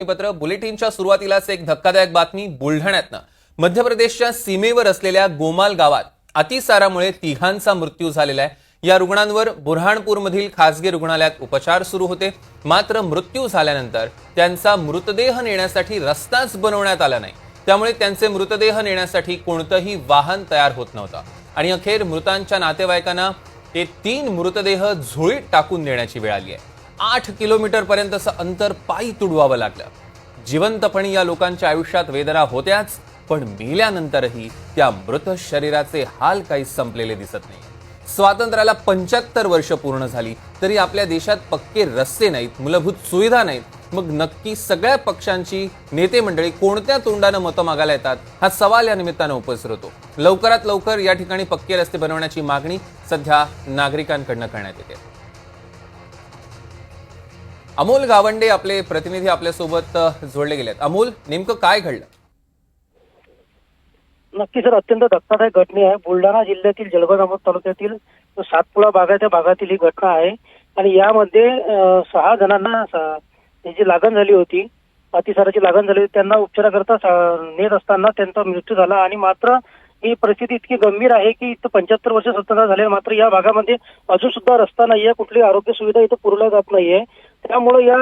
पत्र बुलेटिनच्या सुरुवातीलाच एक धक्कादायक बातमी बुलढाण्यातनं. मध्य प्रदेशच्या सीमेवर असलेल्या गोमाल गावात अतिसारामुळे तिघांचा मृत्यू झालेला आहे. या रुग्णांवर बुरहाणपूरमधील खासगी रुग्णालयात उपचार सुरू होते. मात्र मृत्यू झाल्यानंतर त्यांचा मृतदेह नेण्यासाठी रस्ताच बनवण्यात आला नाही. त्यामुळे त्यांचे मृतदेह नेण्यासाठी कोणतंही वाहन तयार होत नव्हतं. आणि अखेर मृतांच्या नातेवाईकांना ते तीन मृतदेह झुळीत टाकून देण्याची वेळ आली आहे. आठ किलोमीटरपर्यंतचं अंतर पायी तुडवावं लागलं. जिवंतपणी या लोकांच्या आयुष्यात वेदना होत्याच पण मेल्यानंतरही त्या मृत शरीराचे हाल काही संपलेले दिसत नाही. स्वातंत्र्याला पंच्याहत्तर वर्ष पूर्ण झाली तरी आपल्या देशात पक्के रस्ते नाहीत मूलभूत सुविधा नाहीत. मग नक्की सगळ्या पक्षांची नेते मंडळी कोणत्या तोंडानं मतं मागायला येतात हा सवाल या निमित्तानं उपस्थित होतो. लवकरात लवकर या ठिकाणी पक्के रस्ते बनवण्याची मागणी सध्या नागरिकांकडनं करण्यात येते. अमोल गावंडे आपले प्रतिनिधी आपल्यासोबत अ, जोडले गेलेत. अमोल नेमकं काय घडलं? नक्की सर अत्यंत धक्कादायक घटना आहे. बुलढाणा जिल्ह्यातील जळगाव तालुक्यातील सातपुडा भागाच्या भागातील ही घटना आहे. आणि यामध्ये सहा जणांना जी लागण झाली होती अतिसाराची लागण झाली होती त्यांना उपचाराकरता नेत असताना त्यांचा मृत्यू झाला. आणि मात्र ही परिस्थिती इतकी गंभीर आहे की इथं पंच्याहत्तर वर्ष स्वतंत्र झाले मात्र या भागामध्ये अजून सुद्धा रस्ता नाहीये कुठली आरोग्य सुविधा इथं पुरवल्या जात नाहीये. त्यामुळे या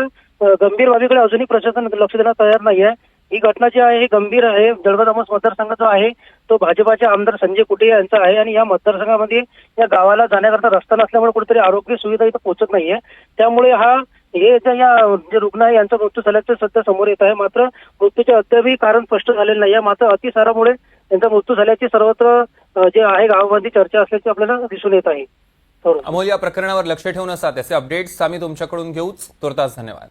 गंभीर बाबीकडे अजूनही प्रशासन लक्ष देण्यास तयार नाहीये. ही घटना जी आहे ही गंभीर आहे. जळगाव दामोस मतदारसंघ जो आहे तो भाजपाचे आमदार संजय कुटे यांचा आहे आणि या मतदारसंघामध्ये या गावाला जाण्याकरता रस्ता नसल्यामुळे कुठेतरी आरोग्य सुविधा इथं पोहोचत नाहीये. त्यामुळे हा हे या जे रुग्ण आहे यांचा मृत्यू झाल्याचं सध्या समोर येत आहे. मात्र मृत्यूचे अद्यापही कारण स्पष्ट झालेलं नाही आहे मात्र अतिसारामुळे त्यांचा मृत्यू झाल्याची सर्वत्र जे आहे गावामध्ये चर्चा असल्याची आपल्याला दिसून येत आहे. अमोल या प्रकरणावर लक्ष ठेवून असा त्याचे अपडेट्स आम्ही तुमच्याकडून घेऊच. तुर्तास धन्यवाद.